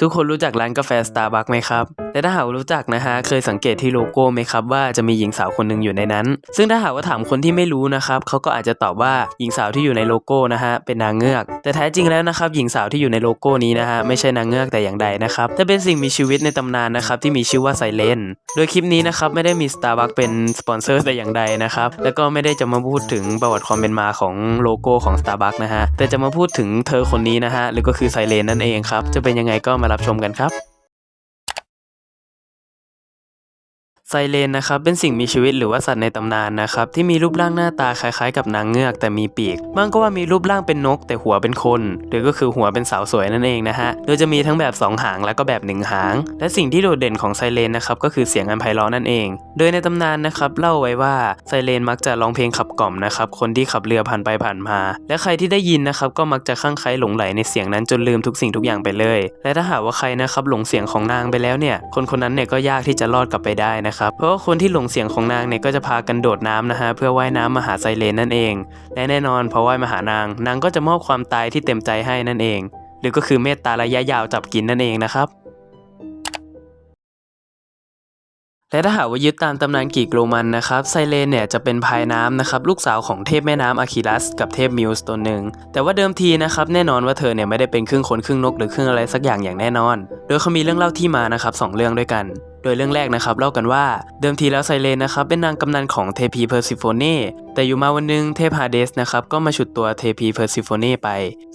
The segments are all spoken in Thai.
ทุกคนรู้จักร้านกาแฟ Starbucks ไหมครับ และถ้าหากว่ารู้จักนะฮะเคยสังเกตที่โลโก้ไหมครับว่าจะมีหญิงสาวคนหนึ่งอยู่ในนั้น ซึ่งถ้าหากว่าถามคนที่ไม่รู้นะครับเขาก็อาจจะตอบว่าหญิงสาวที่อยู่ในโลโก้นะฮะเป็นนางเงือก แต่แท้จริงแล้วนะครับหญิงสาวที่อยู่ในโลโก้นี้นะฮะไม่ใช่นางเงือกแต่อย่างใดนะครับแต่เป็นสิ่งมีชีวิตในตำนานนะครับที่มีชื่อว่าไซเลนโดยคลิปนี้นะครับไม่ได้มี Starbucks เป็นสปอนเซอร์แต่อย่างใดนะครับแล้วก็ไม่ได้จะมาพูดถึงประวัติความเป็นมาของโลโก้ของ Starbucks นะฮะแต่จะมาพูดถึงเธอคนนี้นะฮะหรือก็คือไซเลนนั่นเองครับจะเป็นยังไงก็มารับชมกันครับ ไซเรนนะครับเป็นสิ่งมีชีวิตหรือว่าสัตว์ในตำนานนะครับที่มีรูปร่างหน้าตาคล้ายๆ กับนางเงือกแต่มีปีกบางก็ว่ามีรูปร่างเป็นนกแต่หัวเป็นคนหรือก็คือหัวเป็นสาวสวยนั่นเองนะฮะโดยจะมีทั้งแบบ 2 หางแล้วก็แบบหนึ่งหาง และสิ่งที่โดดเด่นของไซเรนนะครับก็คือเสียงอันไพเราะนั่นเอง โดยในตำนานนะครับเล่าไว้ว่าไซเรนมักจะร้องเพลงขับกล่อมนะครับคนที่ขับเรือผ่านไปผ่านมา และใครที่ได้ยินนะครับก็มักจะคลั่งไคล้หลงไหลในเสียงนั้นจนลืมทุกสิ่งทุกอย่างไปเลย และถ้าหากว่าใครนะครับหลงเสียงของนางไปแล้วเนี่ยคนคนนั้นเนี่ยก็ยากที่จะรอดกลับไปได้นะครับ เพราะว่าคนที่หลงเสียงของนางเนี่ยก็จะพากันโดดน้ำนะฮะเพื่อว่ายน้ำมาหาไซเรนนั่นเอง และแน่นอนพอว่ายมาหานาง นางก็จะมอบความตายที่เต็มใจให้นั่นเอง หรือก็คือเมตตาระยะยาวจับกินนั่นเองนะครับและถ้าหากว่ายึดตามตำนานกรีกโรมันนะครับไซเลนเนี่ยจะเป็นพายน้ำนะครับลูกสาวของเทพแม่น้ำอะคิลัสกับเทพมิวส์ตนหนึ่งแต่ว่าเดิมทีนะครับแน่นอนว่าเธอเนี่ยไม่ได้เป็นครึ่งคนครึ่งนกหรือครึ่งอะไรสักอย่างอย่างแน่นอน โดยเขามีเรื่องเล่าที่มานะครับสองเรื่องด้วยกัน ดยเรื่องแรกนะครับเล่ากันว่าเดิมทีแล้วไซเลนนะครับเป็นนางกำนันของเทพีเพอร์ซิโฟเน่แต่อยู่มาวันหนึงเทพฮาเดสนะครับก็มาฉุดตัวเทพีเพอร์ซิโฟเน่ไป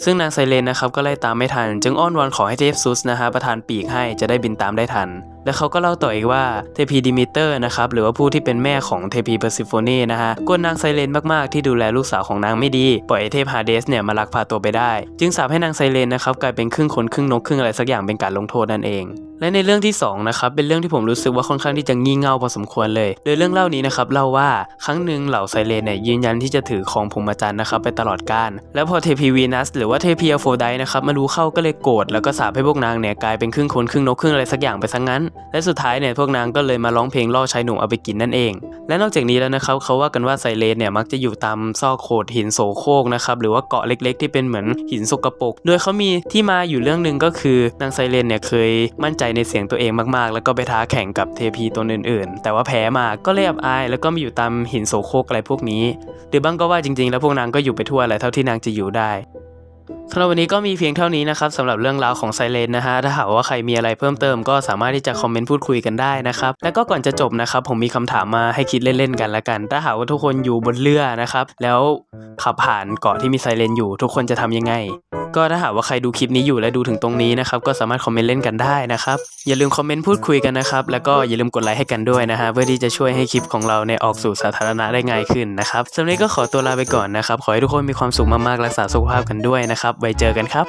ซึ่งนางไซเลนนะครับก็ไล่ตามไม่ทัน จึงอ้อนวอนขอให้เทพซุสนะฮะประทานปีกให้จะได้บินตามได้ทัน และเขาก็เล่าต่ออีกว่าเทพีดิมิเตอร์นะครับหรือว่าผู้ที่เป็นแม่ของเทพีเพอร์ซิโฟเน่นะฮะกวนนางไซเลนมากๆที่ดูแลลูกสาวของนางไม่ดี ปล่อยเทพฮาเดสเนี่ยมาลักพาตัวไปได้ จึงสาปให้นางไซเลนนะครับกลายเป็นครึ่งคนครึ่งนกครึ่งอะไรสักอย่างเป็นการลงโทษนั่นเอง และในเรื่องที่สองนะครับเป็นเรื่องที่ผมรู้สึกว่าค่อนข้างที่จะงี่เง่าพอสมควรเลย โดยเรื่องเล่านี้นะครับเล่าว่าครั้งหนึ่งเหล่าไซเลนเนี่ยยืนยันที่จะถือครองพรหมจรรย์นะครับไปตลอดกาลแล้วพอเทพีวีนัสหรือว่าเทพีอโฟไดนะครับมารู้เข้าก็เลยโกรธแล้วก็สาปให้พวกนางเนี่ยกลายเป็นครึ่งคนครึ่งนกครึ่งอะไรสักอย่างไปซะงั้น และสุดท้ายเนี่ยพวกนางก็เลยมาร้องเพลงล่อชายหนุ่มเอาไปกินนั่นเอง และนอกจากนี้แล้วนะครับเขาว่ากันว่าไซเลนเนี่ยมักจะอยู่ตามซอกโขดหินโสโครกนะครับหรือว่าเกาะเล็ก ๆ ที่เป็นเหมือนหินสกปรกโดยเขามีที่มาอยู่เรื่องหนึ่งก็คือนางไซเลนเนี่ยเคยมั่นใจในเสียงตัวเองมากๆ แล้วก็ไปท้าแข่งกับเทพีตัวอื่นๆ แต่ว่าแพ้มาก็เลยบอาย แล้วก็มาอยู่ตามหินโสโครกอะไรพวกนี้ หรือบางก็ว่าจริงๆ แล้วพวกนางก็อยู่ไปทั่วอะไรเท่าที่นางจะอยู่ได้ สำหรับวันนี้ก็มีเพียงเท่านี้นะครับสำหรับเรื่องราวของไซเลนนะฮะถ้าหากว่าใครมีอะไรเพิ่มเติมก็สามารถที่จะคอมเมนต์พูดคุยกันได้นะครับแล้วก็ก่อนจะจบนะครับผมมีคำถามมาให้คิดเล่นๆกันละกัน ถ้าหากว่าทุกคนอยู่บนเรือนะครับแล้วขับผ่านเกาะที่มีไซเลนอยู่ ทุกคนจะทำยังไง ก็ถ้าหากว่าใครดูคลิปนี้อยู่และดูถึงตรงนี้นะครับก็สามารถคอมเมนต์เล่นกันได้นะครับอย่าลืมคอมเมนต์พูดคุยกันนะครับแล้วก็อย่าลืมกดไลค์ให้กันด้วยนะฮะเพื่อที่จะช่วยให้คลิปของเราเนี่ยออกสู่สาธารณะได้ง่ายขึ้นนะครับสำหรับนี้ก็ขอตัวลาไปก่อนนะครับขอให้ทุกคนมีความสุขมากๆรักษาสุขภาพกันด้วยนะครับไว้เจอกันครับ